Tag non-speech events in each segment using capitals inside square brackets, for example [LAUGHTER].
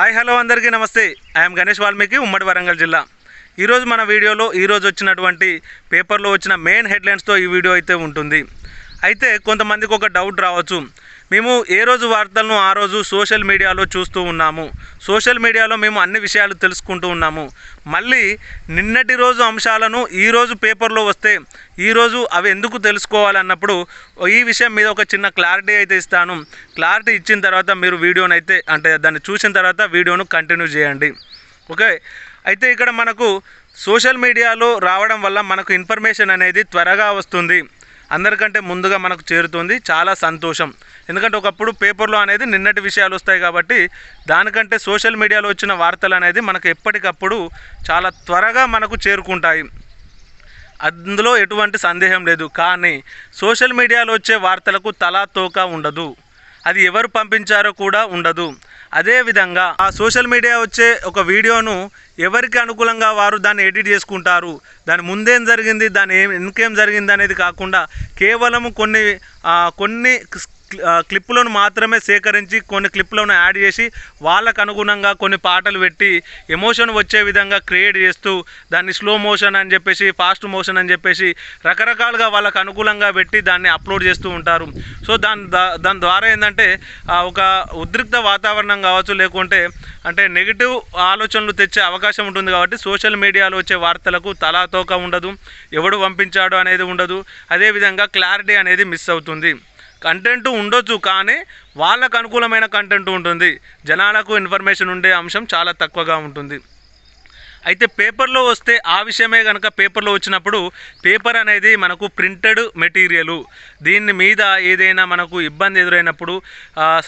Hi hello అందరికీ నమస్తే. I'm Ganesh Valmiki ఉమ్మడి వరంగల్ జిల్లా. ఈరోజు మన వీడియోలో ఈరోజు వచ్చినటువంటి పేపర్లో వచ్చిన మెయిన్ హెడ్లైన్స్తో ఈ వీడియో అయితే ఉంటుంది. అయితే కొంతమందికి ఒక డౌట్ రావచ్చు. మేము ఏ రోజు వార్తలను ఆ రోజు సోషల్ మీడియాలో చూస్తూ ఉన్నాము. సోషల్ మీడియాలో మేము అన్ని విషయాలు తెలుసుకుంటూ ఉన్నాము. మళ్ళీ నిన్నటి రోజు అంశాలను ఈరోజు పేపర్లో వస్తే ఈరోజు అవి ఎందుకు తెలుసుకోవాలన్నప్పుడు ఈ విషయం మీద ఒక చిన్న క్లారిటీ అయితే ఇస్తాను. క్లారిటీ ఇచ్చిన తర్వాత మీరు వీడియోని అయితే అంటే దాన్ని చూసిన తర్వాత వీడియోను కంటిన్యూ చేయండి. ఓకే? అయితే ఇక్కడ మనకు సోషల్ మీడియాలో రావడం వల్ల మనకు ఇన్ఫర్మేషన్ అనేది త్వరగా వస్తుంది. అందరికంటే ముందుగా మనకు చేరుతుంది చాలా సంతోషం. ఎందుకంటే ఒకప్పుడు పేపర్లో అనేది నిన్నటి విషయాలు వస్తాయి కాబట్టి దానికంటే సోషల్ మీడియాలో వచ్చిన వార్తలు అనేది మనకు ఎప్పటికప్పుడు చాలా త్వరగా మనకు చేరుకుంటాయి. అందులో ఎటువంటి సందేహం లేదు. కానీ సోషల్ మీడియాలో వచ్చే వార్తలకు తలా తోక ఉండదు. అది ఎవరు పంపించారో కూడా ఉండదు. అదేవిధంగా ఆ సోషల్ మీడియా వచ్చే ఒక వీడియోను ఎవరికి అనుకూలంగా వారు దాన్ని ఎడిట్ చేసుకుంటారు? దాని ముందేం జరిగింది? దాని ఏం ఇంకేం జరిగింది అనేది కాకుండా కేవలం కొన్ని కొన్ని క్లిప్పులను మాత్రమే సేకరించి కొన్ని క్లిప్పులను యాడ్ చేసి వాళ్ళకు అనుగుణంగా కొన్ని పాటలు పెట్టి ఎమోషన్ వచ్చే విధంగా క్రియేట్ చేస్తూ దాన్ని స్లో మోషన్ అని చెప్పేసి ఫాస్ట్ మోషన్ అని చెప్పేసి రకరకాలుగా వాళ్ళకు అనుకూలంగా పెట్టి దాన్ని అప్లోడ్ చేస్తూ ఉంటారు. సో దాని దాని ద్వారా ఏంటంటే ఒక ఉద్రిక్త వాతావరణం కావచ్చు లేకుంటే అంటే నెగిటివ్ ఆలోచనలు తెచ్చే అవకాశం ఉంటుంది కాబట్టి సోషల్ మీడియాలో వచ్చే వార్తలకు తలాతోక ఉండదు ఎవడు పంపించాడు అనేది ఉండదు. అదేవిధంగా క్లారిటీ అనేది మిస్ అవుతుంది. కంటెంట్ ఉండొచ్చు కానీ వాళ్ళకు అనుకూలమైన కంటెంట్ ఉంటుంది. జనాలకు ఇన్ఫర్మేషన్ ఉండే అంశం చాలా తక్కువగా ఉంటుంది. అయితే పేపర్లో వస్తే ఆ విషయమే కనుక పేపర్లో వచ్చినప్పుడు పేపర్ అనేది మనకు ప్రింటెడ్ మెటీరియల్ దీని మీద ఏదైనా మనకు ఇబ్బంది ఎదురైనప్పుడు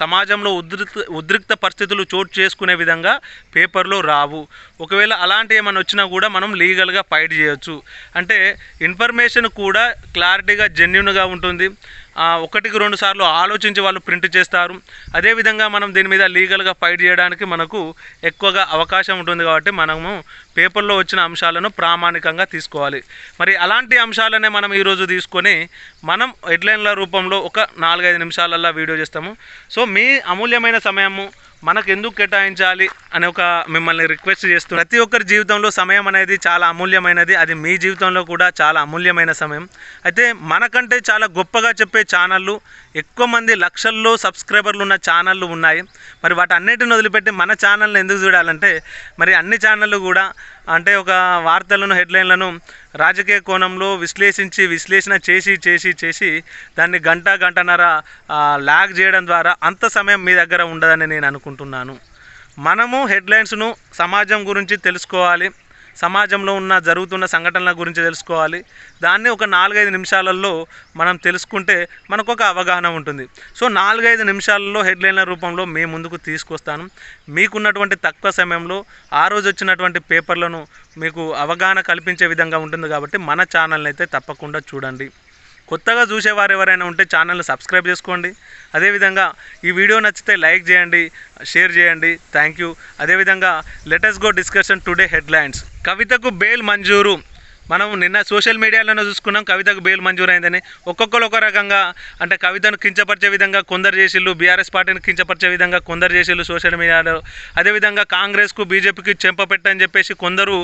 సమాజంలో ఉద్రిక్త ఉద్రిక్త పరిస్థితులు చోటు చేసుకునే విధంగా పేపర్లో రావు. ఒకవేళ అలాంటి ఏమైనా వచ్చినా కూడా మనం లీగల్గా ఫైట్ చేయొచ్చు. అంటే ఇన్ఫర్మేషన్ కూడా క్లారిటీగా జెన్యున్గా ఉంటుంది. ఒకటికి రెండు సార్లు ఆలోచించి వాళ్ళు ప్రింట్ చేస్తారు. అదేవిధంగా మనం దీని మీద లీగల్గా ఫైట్ చేయడానికి మనకు ఎక్కువగా అవకాశం ఉంటుంది కాబట్టి మనము పేపర్లో వచ్చిన అంశాలను ప్రామాణికంగా తీసుకోవాలి. మరి అలాంటి అంశాలనే మనం ఈరోజు తీసుకొని మనం హెడ్లైన్ల రూపంలో ఒక నాలుగైదు నిమిషాలల్లో వీడియో చేస్తాము. సో మీ అమూల్యమైన సమయము మనకు ఎందుకు కేటాయించాలి అని ఒక మిమ్మల్ని రిక్వెస్ట్ చేస్తూ ప్రతి ఒక్కరి జీవితంలో సమయం అనేది చాలా అమూల్యమైనది. అది మీ జీవితంలో కూడా చాలా అమూల్యమైన సమయం. అయితే మనకంటే చాలా గొప్పగా చెప్పే ఛానళ్ళు ఎక్కువ మంది లక్షల్లో సబ్స్క్రైబర్లు ఉన్న ఛానళ్ళు ఉన్నాయి. మరి వాటి అన్నిటిని వదిలిపెట్టి మన ఛానల్ని ఎందుకు చూడాలంటే మరి అన్ని ఛానళ్ళు కూడా అంటే ఒక వార్తలను హెడ్లైన్లను రాజకీయ కోణంలో విశ్లేషించి విశ్లేషణ చేసి చేసి చేసి దాన్ని గంట గంటన్నర లాగ్ చేయడం ద్వారా అంత సమయం మీ దగ్గర ఉండదని నేను అనుకుంటున్నాను. మనము హెడ్లైన్స్ను సమాజం గురించి తెలుసుకోవాలి. సమాజంలో ఉన్న జరుగుతున్న సంఘటనల గురించి తెలుసుకోవాలి. దాన్ని ఒక నాలుగైదు నిమిషాలలో మనం తెలుసుకుంటే మనకు ఒక అవగాహన ఉంటుంది. సో నాలుగైదు నిమిషాలలో హెడ్లైన్ల రూపంలో మీ ముందుకు తీసుకొస్తాను. మీకున్నటువంటి తక్కువ సమయంలో ఆ రోజు వచ్చినటువంటి పేపర్లను మీకు అవగాహన కల్పించే విధంగా ఉంటుంది కాబట్టి మన ఛానల్ని అయితే తప్పకుండా చూడండి. కొత్తగా చూసేవారు ఎవరైనా ఉంటే ఛానల్ని సబ్స్క్రైబ్ చేసుకోండి. అదేవిధంగా ఈ వీడియో నచ్చితే లైక్ చేయండి షేర్ చేయండి. థ్యాంక్ యూ అదేవిధంగా let's go discussion today headlines కవితకు బెయిల్ మంజూరు. మనం నిన్న సోషల్ మీడియాలోనే చూసుకున్నాం కవితకు బెయిల్ మంజూరైందని. ఒక్కొక్కరు ఒక రకంగా అంటే కవితను కించపరిచే విధంగా కొందరు చేసిళ్ళు బీఆర్ఎస్ పార్టీని కించపరిచే విధంగా కొందరు చేసిళ్ళు సోషల్ మీడియాలో. అదేవిధంగా కాంగ్రెస్కు బీజేపీకి చెంపపెట్టని చెప్పేసి కొందరు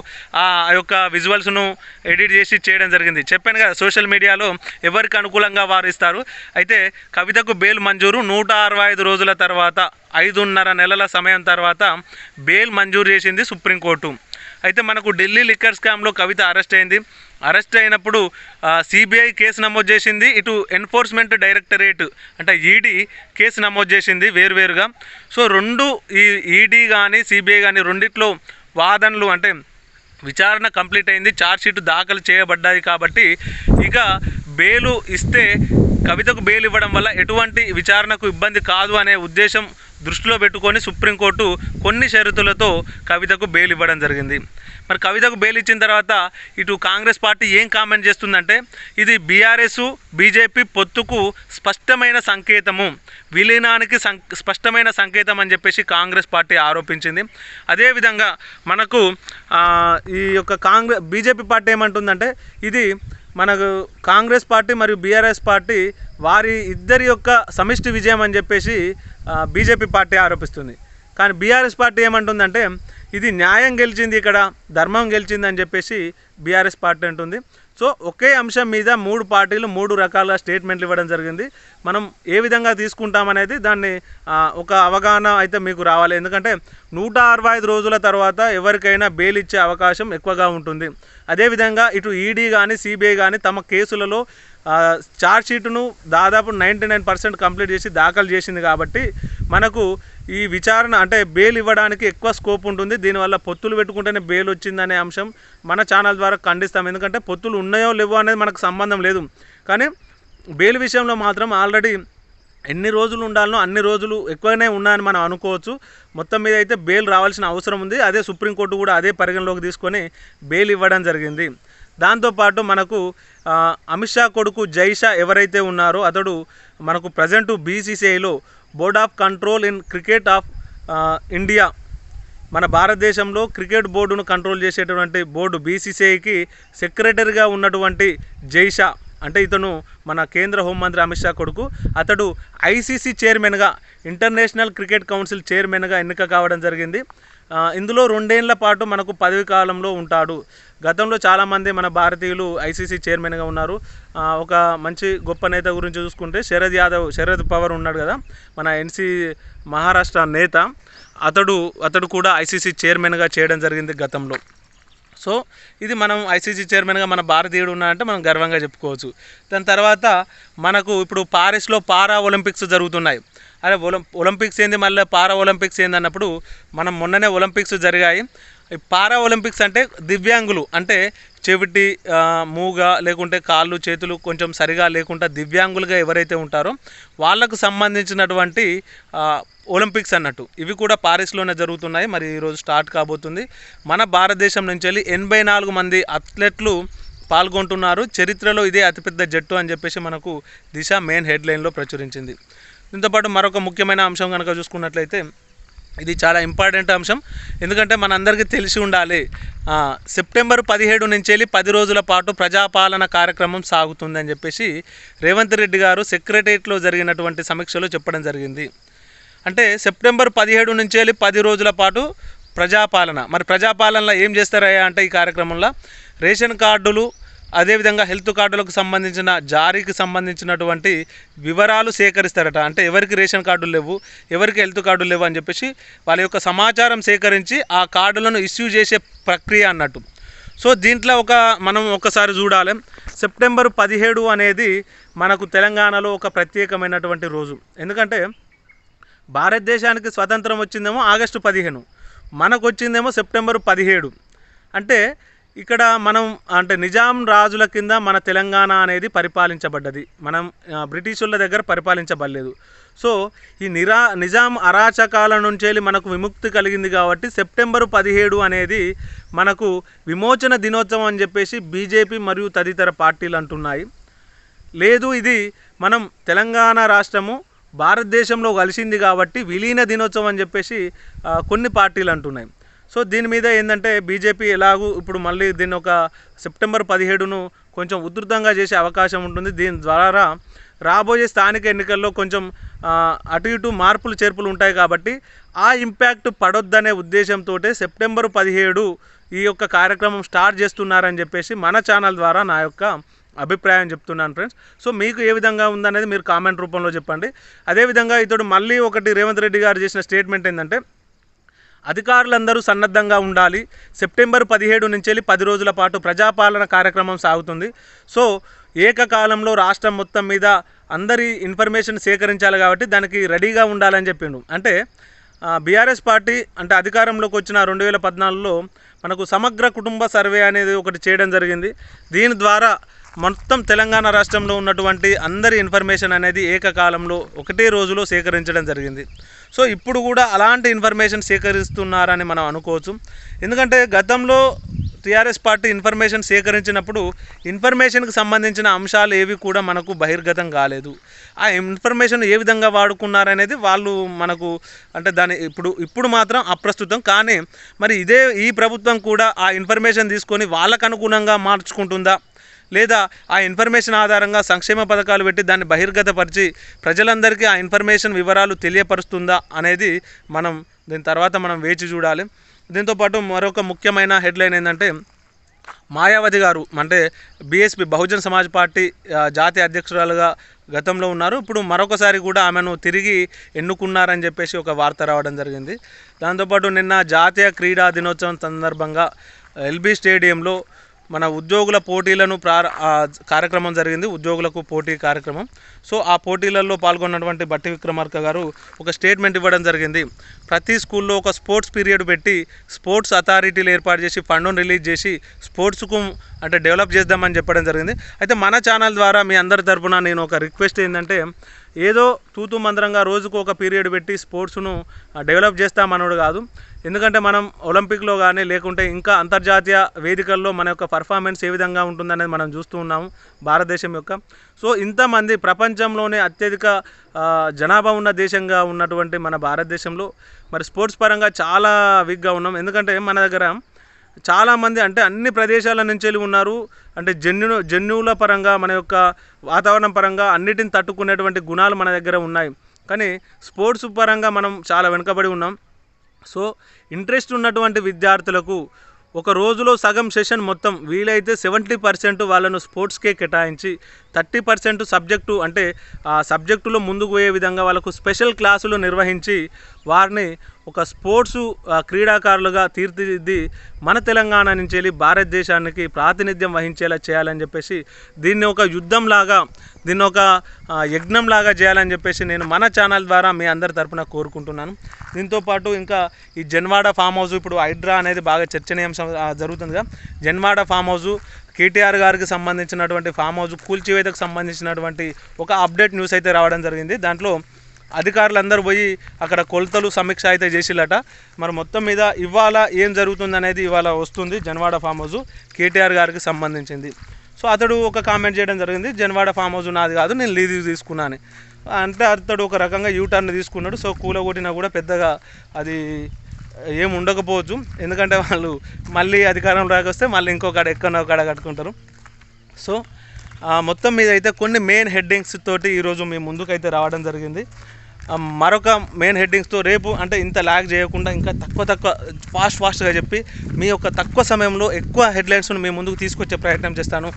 ఆ యొక్క విజువల్స్ను ఎడిట్ చేసి చేయడం జరిగింది. చెప్పాను కదా సోషల్ మీడియాలో ఎవరికి అనుకూలంగా వారు ఇస్తారు అయితే కవితకు బెయిల్ మంజూరు నూట అరవై ఐదు రోజుల తర్వాత ఐదున్నర నెలల సమయం తర్వాత బెయిల్ మంజూరు చేసింది సుప్రీంకోర్టు. అయితే మనకు ఢిల్లీ లిక్కర్ స్కామ్లో కవిత అరెస్ట్ అయింది. అరెస్ట్ అయినప్పుడు సిబిఐ కేసు నమోదు చేసింది. ఇటు ఎన్ఫోర్స్మెంట్ డైరెక్టరేట్ అంటే ఈడీ కేసు నమోదు చేసింది వేరువేరుగా. సో రెండు ఈ ఈడీ కానీ సిబిఐ కానీ రెండిట్లో వాదనలు అంటే విచారణ కంప్లీట్ అయింది. ఛార్జ్షీట్ దాఖలు చేయబడ్డాయి కాబట్టి ఇక బెయిలు ఇస్తే కవితకు బెయిల్ ఇవ్వడం వల్ల ఎటువంటి విచారణకు ఇబ్బంది కాదు అనే ఉద్దేశం దృష్టిలో పెట్టుకొని సుప్రీంకోర్టు కొన్ని షరతులతో కవితకు బెయిల్ ఇవ్వడం జరిగింది. మరి కవితకు బెయిల్ ఇచ్చిన తర్వాత ఇటు కాంగ్రెస్ పార్టీ ఏం కామెంట్ చేస్తుందంటే ఇది బీఆర్ఎస్ బీజేపీ పొత్తుకు స్పష్టమైన సంకేతము విలీనానికి సం స్పష్టమైన సంకేతం అని చెప్పేసి కాంగ్రెస్ పార్టీ ఆరోపించింది. అదేవిధంగా మనకు ఈ యొక్క కాంగ్రెస్ బీజేపీ పార్టీ ఏమంటుందంటే ఇది మనకు కాంగ్రెస్ పార్టీ మరియు బీఆర్ఎస్ పార్టీ వారి ఇద్దరి యొక్క సమిష్టి విజయం అని చెప్పేసి బీజేపీ పార్టీ ఆరోపిస్తుంది. కానీ బీఆర్ఎస్ పార్టీ ఏమంటుందంటే ఇది న్యాయం గెలిచింది ఇక్కడ ధర్మం గెలిచింది అని చెప్పేసి బీఆర్ఎస్ పార్టీ అంటుంది. సో ఒకే అంశం మీద మూడు పార్టీలు మూడు రకాల స్టేట్మెంట్లు ఇవ్వడం జరిగింది. మనం ఏ విధంగా తీసుకుంటామనేది దాన్ని ఒక అవగాహన అయితే మీకు రావాలి. ఎందుకంటే నూట అరవై ఐదు రోజుల తర్వాత ఎవరికైనా బెయిల్ ఇచ్చే అవకాశం ఎక్కువగా ఉంటుంది. అదేవిధంగా ఇటు ఈడీ కానీ సిబిఐ కానీ తమ కేసులలో ఛార్జ్షీట్ను దాదాపు నైంటీ నైన్ పర్సెంట్ కంప్లీట్ చేసి దాఖలు చేసింది కాబట్టి మనకు ఈ విచారణ అంటే బెయిల్ ఇవ్వడానికి ఎక్కువ స్కోప్ ఉంటుంది. దీనివల్ల పొత్తులు పెట్టుకుంటేనే బెయిల్ వచ్చిందనే అంశం మన ఛానల్ ద్వారా ఖండిస్తాం. ఎందుకంటే పొత్తులు ఉన్నాయో లేవో అనేది మనకు సంబంధం లేదు. కానీ బెయిల్ విషయంలో మాత్రం ఆల్రెడీ ఎన్ని రోజులు ఉండాలనో అన్ని రోజులు ఎక్కువనే ఉన్నాయని మనం అనుకోవచ్చు. మొత్తం మీద అయితే బెయిల్ రావాల్సిన అవసరం ఉంది. అదే సుప్రీంకోర్టు కూడా అదే పరిగణలోకి తీసుకొని బెయిల్ ఇవ్వడం జరిగింది. దాంతోపాటు మనకు అమిత్ షా కొడుకు జైషా ఎవరైతే ఉన్నారో అతడు మనకు present బీసీసీఐలో board of control in cricket of India. మన భారతదేశంలో క్రికెట్ బోర్డును కంట్రోల్ చేసేటువంటి బోర్డు బీసీసీఐకి సెక్రటరీగా ఉన్నటువంటి జైషా అంటే ఇతను మన కేంద్ర హోంమంత్రి అమిత్ షా కొడుకు. అతడు ఐసీసీ చైర్మన్గా ఇంటర్నేషనల్ క్రికెట్ కౌన్సిల్ చైర్మన్గా ఎన్నిక కావడం జరిగింది. ఇందులో రెండేళ్ళ పాటు మనకు పదవి కాలంలో ఉంటాడు. గతంలో చాలామంది మన భారతీయులు ఐసీసీ చైర్మన్గా ఉన్నారు. ఒక మంచి గొప్ప నేత గురించి చూసుకుంటే శరద్ యాదవ్ శరద్ పవర్ ఉన్నాడు కదా మన ఎన్సీ మహారాష్ట్ర నేత. అతడు అతడు కూడా ఐసీసీ చైర్మన్గా చేయడం జరిగింది గతంలో. సో ఇది మనం ఐసీసీ చైర్మన్గా మన భారతీయుడు ఉన్నాడంటే మనం గర్వంగా చెప్పుకోవచ్చు. దాని తర్వాత మనకు ఇప్పుడు పారిస్లో పారా ఒలింపిక్స్ జరుగుతున్నాయి. అరే ఒలం ఒలింపిక్స్ ఏంది మళ్ళీ? పారా ఒలింపిక్స్ ఏంది అన్నప్పుడు మనం మొన్ననే ఒలింపిక్స్ జరిగాయి. పారా ఒలింపిక్స్ అంటే దివ్యాంగులు అంటే చెవిటి మూగ లేకుంటే కాళ్ళు చేతులు కొంచెం సరిగా లేకుండా దివ్యాంగులుగా ఎవరైతే ఉంటారో వాళ్ళకు సంబంధించినటువంటి ఒలింపిక్స్ అన్నట్టు. ఇవి కూడా పారిస్లోనే జరుగుతున్నాయి. మరి ఈరోజు స్టార్ట్ కాబోతుంది. మన భారతదేశం నుంచి వెళ్ళి ఎనభై నాలుగు మంది అథ్లెట్లు పాల్గొంటున్నారు. చరిత్రలో ఇదే అతిపెద్ద జట్టు అని చెప్పేసి మనకు దిశ మెయిన్ హెడ్లైన్లో ప్రచురించింది. దీంతోపాటు మరొక ముఖ్యమైన అంశం కనుక చూసుకున్నట్లయితే ఇది చాలా ఇంపార్టెంట్ అంశం. ఎందుకంటే మనందరికీ తెలిసి ఉండాలి సెప్టెంబర్ పదిహేడు నుంచి వెళ్ళి పది రోజుల పాటు ప్రజాపాలన కార్యక్రమం సాగుతుందని చెప్పేసి రేవంత్ రెడ్డి గారు సెక్రటరియట్లో జరిగినటువంటి సమీక్షలో చెప్పడం జరిగింది. అంటే సెప్టెంబర్ పదిహేడు నుంచి వెళ్ళి పది రోజుల పాటు ప్రజాపాలన. మరి ప్రజాపాలనలో ఏం చేస్తారయ్యా అంటే ఈ కార్యక్రమంలో రేషన్ కార్డులు అదేవిధంగా హెల్త్ కార్డులకు సంబంధించిన జారీకి సంబంధించినటువంటి వివరాలు సేకరిస్తారట. అంటే ఎవరికి రేషన్ కార్డులు లేవు ఎవరికి హెల్త్ కార్డులు లేవు అని చెప్పేసి వాళ్ళ యొక్క సమాచారం సేకరించి ఆ కార్డులను ఇష్యూ చేసే ప్రక్రియ అన్నట్టు. సో దీంట్లో ఒక మనం ఒకసారి చూడాలి. సెప్టెంబర్ పదిహేడు అనేది మనకు తెలంగాణలో ఒక ప్రత్యేకమైనటువంటి రోజు. ఎందుకంటే భారతదేశానికి స్వతంత్రం వచ్చిందేమో ఆగస్టు పదిహేను. మనకు వచ్చిందేమో సెప్టెంబర్ పదిహేడు. అంటే ఇక్కడ మనం అంటే నిజాం రాజుల కింద మన తెలంగాణ అనేది పరిపాలించబడ్డది. మనం బ్రిటిషుల దగ్గర పరిపాలించబడలేదు. సో ఈ నిరా నిజాం అరాచకాల నుంచి వెళ్ళి మనకు విముక్తి కలిగింది కాబట్టి సెప్టెంబర్ పదిహేడు అనేది మనకు విమోచన దినోత్సవం అని చెప్పేసి బీజేపీ మరియు తదితర పార్టీలు అంటున్నాయి. లేదు ఇది మనం తెలంగాణ రాష్ట్రము భారతదేశంలో కలిసింది కాబట్టి విలీన దినోత్సవం అని చెప్పేసి కొన్ని పార్టీలు అంటున్నాయి. సో దీని మీద ఏంటంటే బీజేపీ ఎలాగూ ఇప్పుడు మళ్ళీ దీన్ని ఒక సెప్టెంబర్ పదిహేడును కొంచెం ఉధృతంగా చేసే అవకాశం ఉంటుంది. దీని ద్వారా రాబోయే స్థానిక ఎన్నికల్లో కొంచెం అటు ఇటు మార్పులు చేర్పులు ఉంటాయి కాబట్టి ఆ ఇంపాక్ట్ పడొద్దనే ఉద్దేశంతో సెప్టెంబర్ పదిహేడు ఈ యొక్క కార్యక్రమం స్టార్ట్ చేస్తున్నారని చెప్పేసి మన ఛానల్ ద్వారా నా యొక్క అభిప్రాయం చెప్తున్నాను ఫ్రెండ్స్. సో మీకు ఏ విధంగా ఉందనేది మీరు కామెంట్ రూపంలో చెప్పండి. అదేవిధంగా ఇతడు మళ్ళీ ఒకటి రేవంత్ రెడ్డి గారు చేసిన స్టేట్మెంట్ ఏంటంటే అధికారులందరూ సన్నద్ధంగా ఉండాలి. సెప్టెంబర్ పదిహేడు నుంచి వెళ్ళి పది రోజుల పాటు ప్రజాపాలన కార్యక్రమం సాగుతుంది. సో ఏకకాలంలో రాష్ట్రం మొత్తం మీద అందరి ఇన్ఫర్మేషన్ సేకరించాలి కాబట్టి దానికి రెడీగా ఉండాలని చెప్పిండు. అంటే బీఆర్ఎస్ పార్టీ అంటే అధికారంలోకి వచ్చిన రెండు వేల పద్నాలుగులో మనకు సమగ్ర కుటుంబ సర్వే అనేది ఒకటి చేయడం జరిగింది. దీని ద్వారా మొత్తం తెలంగాణ రాష్ట్రంలో ఉన్నటువంటి అందరి ఇన్ఫర్మేషన్ అనేది ఏకకాలంలో ఒకటే రోజులో సేకరించడం జరిగింది. సో ఇప్పుడు కూడా అలాంటి ఇన్ఫర్మేషన్ సేకరిస్తున్నారని మనం అనుకోవచ్చు. ఎందుకంటే గతంలో టీఆర్ఎస్ పార్టీ ఇన్ఫర్మేషన్ సేకరించినప్పుడు ఇన్ఫర్మేషన్కి సంబంధించిన అంశాలు ఏవి కూడా మనకు బహిర్గతం కాలేదు. ఆ ఇన్ఫర్మేషన్ ఏ విధంగా వాడుకున్నారనేది వాళ్ళు మనకు అంటే దాని ఇప్పుడు ఇప్పుడు మాత్రం అప్రస్తుతం. కానీ మరి ఇదే ఈ ప్రభుత్వం కూడా ఆ ఇన్ఫర్మేషన్ తీసుకొని వాళ్ళకు అనుగుణంగా మార్చుకుంటుందా? లేదా ఆ ఇన్ఫర్మేషన్ ఆధారంగా సంక్షేమ పథకాలు పెట్టి దాన్ని బహిర్గతపరిచి ప్రజలందరికీ ఆ ఇన్ఫర్మేషన్ వివరాలు తెలియపరుస్తుందా అనేది మనం దీని తర్వాత మనం వేచి చూడాలి. దీంతోపాటు మరొక ముఖ్యమైన హెడ్లైన్ ఏంటంటే మాయావతి గారు అంటే బీఎస్పీ బహుజన్ సమాజ్ పార్టీ జాతీయ అధ్యక్షురాలుగా గతంలో ఉన్నారు. ఇప్పుడు మరొకసారి కూడా ఆమెను తిరిగి ఎన్నుకున్నారని చెప్పేసి ఒక వార్త రావడం జరిగింది. దాంతోపాటు నిన్న జాతీయ క్రీడా దినోత్సవం సందర్భంగా ఎల్బీ స్టేడియంలో మన ఉద్యోగుల పోటీలను ప్రార కార్యక్రమం జరిగింది. ఉద్యోగులకు పోటీ కార్యక్రమం. సో ఆ పోటీలలో పాల్గొన్నటువంటి బట్టి విక్రమార్క గారు ఒక స్టేట్మెంట్ ఇవ్వడం జరిగింది. ప్రతి స్కూల్లో ఒక స్పోర్ట్స్ పీరియడ్ పెట్టి స్పోర్ట్స్ అథారిటీలు ఏర్పాటు చేసి ఫండ్ను రిలీజ్ చేసి స్పోర్ట్స్కు అంటే డెవలప్ చేద్దామని చెప్పడం జరిగింది. అయితే మన ఛానల్ ద్వారా మీ అందరి తరపున నేను ఒక రిక్వెస్ట్ ఏంటంటే ఏదో తూతు మంత్రంగా రోజుకు ఒక పీరియడ్ పెట్టి స్పోర్ట్స్ను డెవలప్ చేస్తామన్నాడు కాదు. ఎందుకంటే మనం ఒలింపిక్లో కానీ లేకుంటే ఇంకా అంతర్జాతీయ వేదికల్లో మన యొక్క పర్ఫార్మెన్స్ ఏ విధంగా ఉంటుందనేది మనం చూస్తూ ఉన్నాము భారతదేశం యొక్క. సో ఇంతమంది ప్రపంచంలోనే అత్యధిక జనాభా ఉన్న దేశంగా ఉన్నటువంటి మన భారతదేశంలో మరి స్పోర్ట్స్ పరంగా చాలా వీక్గా ఉన్నాం. ఎందుకంటే మన దగ్గర చాలామంది అంటే అన్ని ప్రదేశాల నుంచి వెళ్ళి ఉన్నారు. అంటే జన్యు జన్యువుల పరంగా మన యొక్క వాతావరణం పరంగా అన్నిటిని తట్టుకునేటువంటి గుణాలు మన దగ్గర ఉన్నాయి. కానీ స్పోర్ట్స్ పరంగా మనం చాలా వెనుకబడి ఉన్నాం. సో ఇంట్రెస్ట్ ఉన్నటువంటి విద్యార్థులకు ఒక రోజులో సగం సెషన్ మొత్తం వీలైతే సెవెంటీ పర్సెంట్ వాళ్ళను స్పోర్ట్స్కే కేటాయించి థర్టీ పర్సెంట్ సబ్జెక్టు అంటే ఆ సబ్జెక్టులో ముందుకు పోయే విధంగా వాళ్ళకు స్పెషల్ క్లాసులు నిర్వహించి వారిని ఒక స్పోర్ట్స్ క్రీడాకారులుగా తీర్చిదిద్ది మన తెలంగాణ నుంచి వెళ్ళి భారతదేశానికి ప్రాతినిధ్యం వహించేలా చేయాలని చెప్పేసి దీన్ని ఒక యుద్ధంలాగా దీన్ని ఒక యజ్ఞంలాగా చేయాలని చెప్పేసి నేను మన ఛానల్ ద్వారా మీ అందరి తరపున కోరుకుంటున్నాను. దీంతోపాటు ఇంకా ఈ జన్వాడ ఫామ్ హౌస్ ఇప్పుడు హైడ్రా అనేది బాగా చర్చనీయాంశం జరుగుతుంది జరుగుతుందిగా జన్వాడ ఫామ్ హౌస్ కేటీఆర్ గారికి సంబంధించినటువంటి ఫామ్ హౌస్ కూల్చివేతకు సంబంధించినటువంటి ఒక అప్డేట్ న్యూస్ అయితే రావడం జరిగింది. దాంట్లో అధికారులందరూ పోయి అక్కడ కొలతలు సమీక్ష అయితే చేసిల్లట మరి మొత్తం మీద ఇవాళ ఏం జరుగుతుంది అనేది ఇవాళ వస్తుంది జన్వాడ ఫామ్ హౌస్ కేటీఆర్ గారికి సంబంధించింది. సో అతడు ఒక కామెంట్ చేయడం జరిగింది జన్వాడ ఫామ్ హౌస్ నాది కాదు నేను లీజు తీసుకున్నాను. అంటే అతడు ఒక రకంగా యూటర్న్ తీసుకున్నాడు. సో కూలగొట్టినా కూడా పెద్దగా అది ఏం ఉండకపోవచ్చు. ఎందుకంటే వాళ్ళు మళ్ళీ అధికారం రాకొస్తే మళ్ళీ ఇంకొకడ ఎక్కడో కాడ కట్టుకుంటారు. సో మొత్తం మీద అయితే కొన్ని మెయిన్ హెడ్డింగ్స్ తోటి ఈరోజు మీ ముందుకైతే రావడం జరిగింది. మరొక మెయిన్ హెడ్డింగ్స్తో రేపు అంటే ఇంత ల్యాగ్ చేయకుండా ఇంకా తక్కువ తక్కువ ఫాస్ట్ ఫాస్ట్గా చెప్పి మీ యొక్క తక్కువ సమయంలో ఎక్కువ హెడ్లైన్స్ను మీ ముందుకు తీసుకొచ్చే ప్రయత్నం చేస్తాను.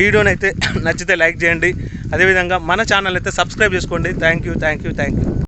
వీడియోని అయితే [COUGHS] నచ్చితే లైక్ చేయండి. అదేవిధంగా మన ఛానల్ అయితే సబ్స్క్రైబ్ చేసుకోండి. Thank you thank you thank you